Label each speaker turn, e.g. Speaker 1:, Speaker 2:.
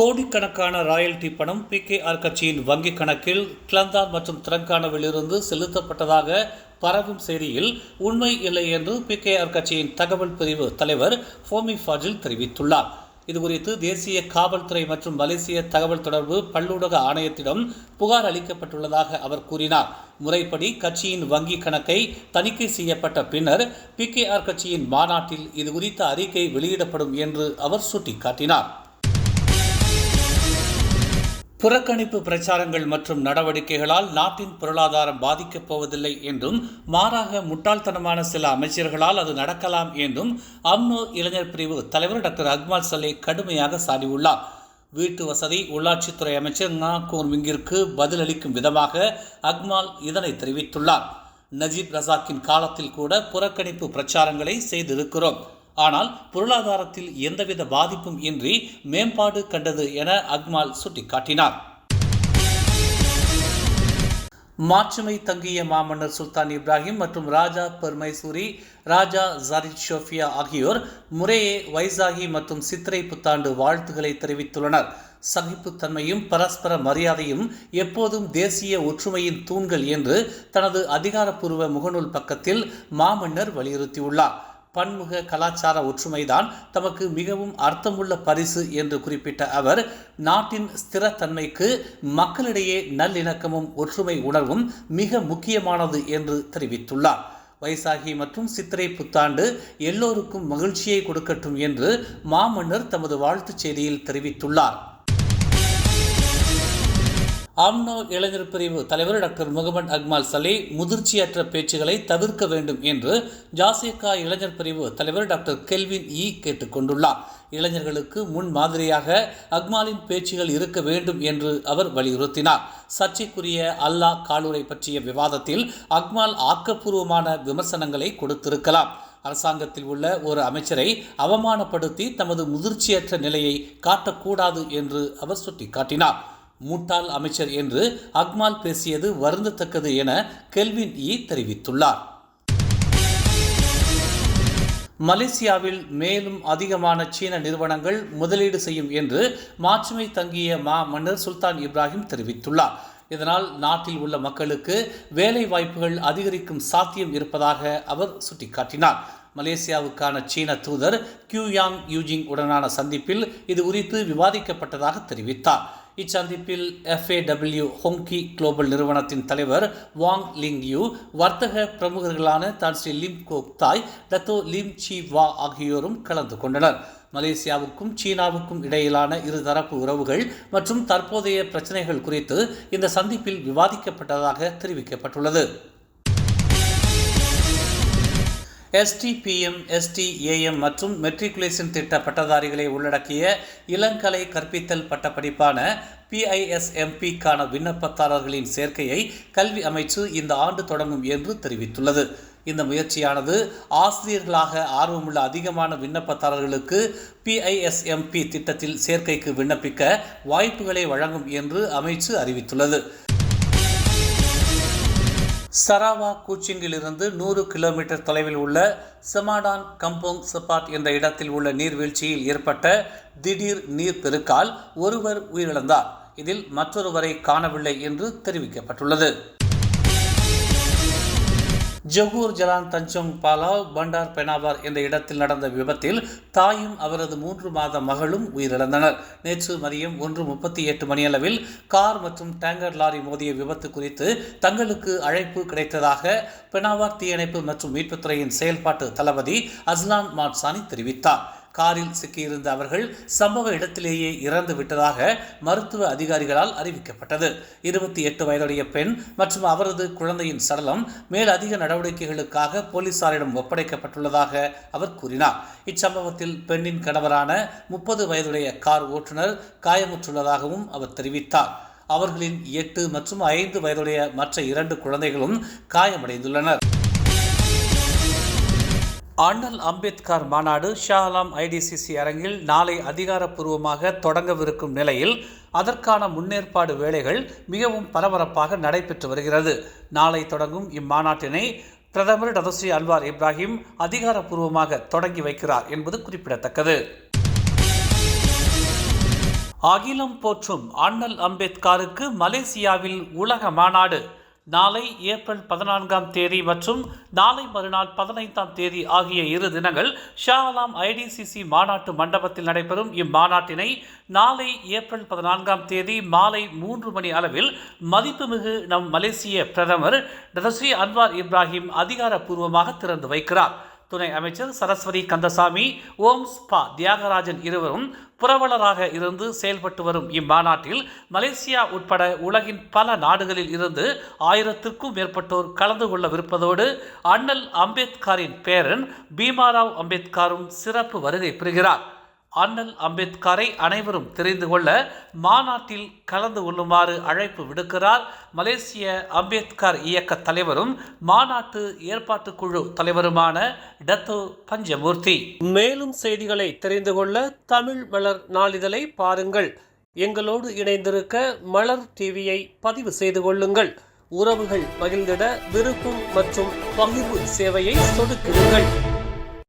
Speaker 1: கோடிக்கணக்கான ராயல்டி பணம் பிகேஆர் கட்சியின் வங்கிக் கணக்கில் கிளந்தான் மற்றும் திரங்கானாவிலிருந்து செலுத்தப்பட்டதாக பரவும் செய்தியில் உண்மை இல்லை என்று பிகேஆர் கட்சியின் தகவல் பிரிவு தலைவர் ஃபோமி ஃபாஜில் தெரிவித்துள்ளார். இதுகுறித்து தேசிய காவல்துறை மற்றும் மலேசிய தகவல் தொடர்பு பல்லூடக ஆணையத்திடம் புகார் அளிக்கப்பட்டுள்ளதாக அவர் கூறினார். முறைப்படி கட்சியின் வங்கி கணக்கை தணிக்கை செய்யப்பட்ட பின்னர் பிகேஆர் கட்சியின் மாநாட்டில் இதுகுறித்த அறிக்கை வெளியிடப்படும் என்று அவர் சுட்டிக்காட்டினார். புறக்கணிப்பு பிரச்சாரங்கள் மற்றும் நடவடிக்கைகளால் நாட்டின் பொருளாதாரம் பாதிக்கப் போவதில்லை என்றும் மாறாக முட்டாள்தனமான சில அமைச்சர்களால் அது நடக்கலாம் என்றும் அம்னோ இளைஞர் பிரிவு தலைவர் டாக்டர் அக்மால் சலே கடுமையாக சாடியுள்ளார். வீட்டு வசதி உள்ளாட்சித்துறை அமைச்சர் நா கோர்விங்கிற்கு பதிலளிக்கும் விதமாக அக்மால் இதனை தெரிவித்துள்ளார். நஜீப் ரசாக்கின் காலத்தில் கூட புறக்கணிப்பு பிரச்சாரங்களை செய்திருக்கிறோம். ஆனால் பொருளாதாரத்தில் எந்தவித பாதிப்பும் இன்றி மேம்பாடு கண்டது என அக்மால் சுட்டிக்காட்டினார். மாற்றுமை தங்கிய மாமன்னர் சுல்தான் இப்ராஹிம் மற்றும் ராஜா பெர்மைசூரி ராஜா ஜாரித் ஷோஃபியா ஆகியோர் முறையே வைசாகி மற்றும் சித்திரை புத்தாண்டு வாழ்த்துக்களை தெரிவித்துள்ளனர். சகிப்புத்தன்மையும் பரஸ்பர மரியாதையும் எப்போதும் தேசிய ஒற்றுமையின் தூண்கள் என்று தனது அதிகாரப்பூர்வ முகநூல் பக்கத்தில் மாமன்னர் வலியுறுத்தியுள்ளார். பன்முக கலாச்சார ஒற்றுமைதான் தமக்கு மிகவும் அர்த்தமுள்ள பரிசு என்று குறிப்பிட்ட அவர் நாட்டின் ஸ்திரத்தன்மைக்கு மக்களிடையே நல்லிணக்கமும் ஒற்றுமை உணர்வும் மிக முக்கியமானது என்று தெரிவித்துள்ளார். வைசாகி மற்றும் சித்திரை புத்தாண்டு எல்லோருக்கும் மகிழ்ச்சியை கொடுக்கட்டும் என்று மாமன்னர் தமது வாழ்த்துச் செய்தியில் தெரிவித்துள்ளார். ஆம்னோ இளைஞர் பிரிவு தலைவர் டாக்டர் முகமது அக்மால் சலே முதிர்ச்சியற்ற பேச்சுகளை தவிர்க்க வேண்டும் என்று ஜாசிகா இளைஞர் பிரிவு தலைவர் டாக்டர் கெல்வின் இ கேட்டுக்கொண்டுள்ளார் இளைஞர்களுக்கு முன் மாதிரியாக அக்மாலின் பேச்சுகள் இருக்க வேண்டும் என்று அவர் வலியுறுத்தினார். சர்ச்சைக்குரிய அல்லாஹ் காலூரை பற்றிய விவாதத்தில் அக்மால் ஆக்கப்பூர்வமான விமர்சனங்களை கொடுத்திருக்கலாம். அரசாங்கத்தில் உள்ள ஒரு அமைச்சரை அவமானப்படுத்தி தமது முதிர்ச்சியற்ற நிலையை காட்டக்கூடாது என்று அவர் சுட்டிக்காட்டினார். முட்டாள் அமைச்சர் என்று அக்மால் பேசியது வருந்தத்தக்கது என கெல்வின் இ தெரிவித்துள்ளார். மலேசியாவில் மேலும் அதிகமான சீன நிறுவனங்கள் முதலீடு செய்யும் என்று மாட்சிமை தங்கிய மா மன்னர் சுல்தான் இப்ராஹிம் தெரிவித்துள்ளார். இதனால் நாட்டில் உள்ள மக்களுக்கு வேலை வாய்ப்புகள் அதிகரிக்கும் சாத்தியம் இருப்பதாக அவர் சுட்டிக்காட்டினார். மலேசியாவுக்கான சீன தூதர் கியூயாங் யூஜிங் உடனான சந்திப்பில் இது குறித்து விவாதிக்கப்பட்டதாக தெரிவித்தார். இச்சந்திப்பில் எஃப்ஏடபிள்யூ ஹொங்கி குளோபல் நிறுவனத்தின் தலைவர் வாங் லிங் யூ வர்த்தக பிரமுகர்களான தான் Sri Lim Kok Thai Dato Lim Chee Wah ஆகியோரும் கலந்து கொண்டனர். மலேசியாவுக்கும் சீனாவுக்கும் இடையிலான இருதரப்பு உறவுகள் மற்றும் தற்போதைய பிரச்சனைகள் குறித்து இந்த சந்திப்பில் விவாதிக்கப்பட்டதாக தெரிவிக்கப்பட்டுள்ளது. எஸ்டிபிஎம் எஸ்டிஏஎம் மற்றும் மெட்ரிகுலேஷன் திட்ட பட்டதாரிகளை உள்ளடக்கிய இளங்கலை கற்பித்தல் பட்டப்படிப்பான பிஐஎஸ்எம்பிக்கான விண்ணப்பதாரர்களின் சேர்க்கையை கல்வி அமைச்சு இந்த ஆண்டு தொடங்கும் என்று தெரிவித்துள்ளது. இந்த முயற்சியானது ஆசிரியர்களாக ஆர்வமுள்ள அதிகமான விண்ணப்பதாரர்களுக்கு பிஐஎஸ்எம்பி திட்டத்தில் சேர்க்கைக்கு விண்ணப்பிக்க வாய்ப்புகளை வழங்கும் என்று அமைச்சு அறிவித்துள்ளது. சராவா கூச்சிங்கிலிருந்து நூறு கிலோமீட்டர் தொலைவில் உள்ள செமாடான் கம்போங் செப்பாட் என்ற இடத்தில் உள்ள நீர்வீழ்ச்சியில் ஏற்பட்ட திடீர் நீர் பெருக்கால் ஒருவர் உயிரிழந்தார். இதில் மற்றொருவரை காணவில்லை என்று தெரிவிக்கப்பட்டுள்ளது. Johor Jalan Tanjung Balau Bandar Penawar என்ற இடத்தில் நடந்த விபத்தில் தாயும் அவரது மூன்று மாத மகளும் உயிரிழந்தனர். நேற்று மதியம் ஒன்று முப்பத்தி எட்டு மணியளவில் கார் மற்றும் டேங்கர் லாரி மோதிய விபத்து குறித்து தங்களுக்கு அழைப்பு கிடைத்ததாக பெனாவார் தீயணைப்பு மற்றும் மீட்புத்துறையின் செயல்பாட்டு தளபதி அஸ்லான் மாட்சானி தெரிவித்தார். காரில் சிக்கியிருந்த அவர்கள் சம்பவ இடத்திலேயே இறந்து விட்டதாக மருத்துவ அதிகாரிகளால் அறிவிக்கப்பட்டது. இருபத்தி எட்டு வயதுடைய பெண் மற்றும் அவரது குழந்தையின் சடலம் மேலதிக நடவடிக்கைகளுக்காக போலீசாரிடம் ஒப்படைக்கப்பட்டுள்ளதாக அவர் கூறினார். இச்சம்பவத்தில் பெண்ணின் கணவரான முப்பது வயதுடைய கார் ஓட்டுநர் காயமுற்றுள்ளதாகவும் அவர் தெரிவித்தார். அவர்களின் எட்டு மற்றும் ஐந்து வயதுடைய மற்ற இரண்டு குழந்தைகளும் காயமடைந்துள்ளனர். அண்ணல் அம்பேத்கர் மாநாடு ஷாலாம் ஐடிசிசி அரங்கில் நாளை அதிகாரப்பூர்வமாக தொடங்கவிருக்கும் நிலையில் அதற்கான முன்னேற்பாடு வேலைகள் மிகவும் பரபரப்பாக நடைபெற்று வருகிறது. நாளை தொடங்கும் இம்மாநாட்டினை பிரதமர் டதஸ்ரீ அன்வார் இப்ராஹிம் அதிகாரப்பூர்வமாக தொடங்கி வைக்கிறார் என்பது குறிப்பிடத்தக்கது. அகிலம் போற்றும் அண்ணல் அம்பேத்கருக்கு மலேசியாவில் உலக மாநாடு. நாளை ஏப்ரல் பதினான்காம் தேதி மற்றும் நாளை மறுநாள் பதினைந்தாம் தேதி ஆகிய இரு தினங்கள் ஷா அலாம் ஐடிசிசி மாநாட்டு மண்டபத்தில் நடைபெறும். இம்மாநாட்டினை நாளை ஏப்ரல் பதினான்காம் தேதி மாலை மூன்று மணி அளவில் மதிப்புமிகு நம் மலேசிய பிரதமர் டதசி அன்வார் இப்ராஹிம் அதிகாரப்பூர்வமாக திறந்து வைக்கிறார். துணை அமைச்சர் சரஸ்வதி கந்தசாமி ஓம்ஸ் பா தியாகராஜன் இருவரும் புரவலராக இருந்து செயல்பட்டு வரும் இம்மாநாட்டில் மலேசியா உட்பட உலகின் பல நாடுகளில் இருந்து ஆயிரத்திற்கும் மேற்பட்டோர் கலந்து கொள்ளவிருப்பதோடு அண்ணல் அம்பேத்கரின் பேரன் பீமாராவ் அம்பேத்கரும் சிறப்பு வருகை பெறுகிறார் அண்ணல் அம்பேத்கரை அனைவரும் தெரிந்து கொள்ள மாநாட்டில் கலந்து கொள்ளுமாறு அழைப்பு விடுக்கிறார். மலேசிய அம்பேத்கர் இயக்க தலைவரும் மாநாட்டு ஏற்பாட்டு குழு தலைவருமான டத்தோ பஞ்சமூர்த்தி. மேலும் செய்திகளை தெரிந்து கொள்ள தமிழ் மலர் நாளிதழை பாருங்கள். எங்களோடு இணைந்திருக்க மலர் டிவியை பதிவு செய்து கொள்ளுங்கள். உறவுகள் மகிழ்ந்திட விருப்பம் மற்றும் பகிர்வு சேவையை சொடுக்குங்கள்.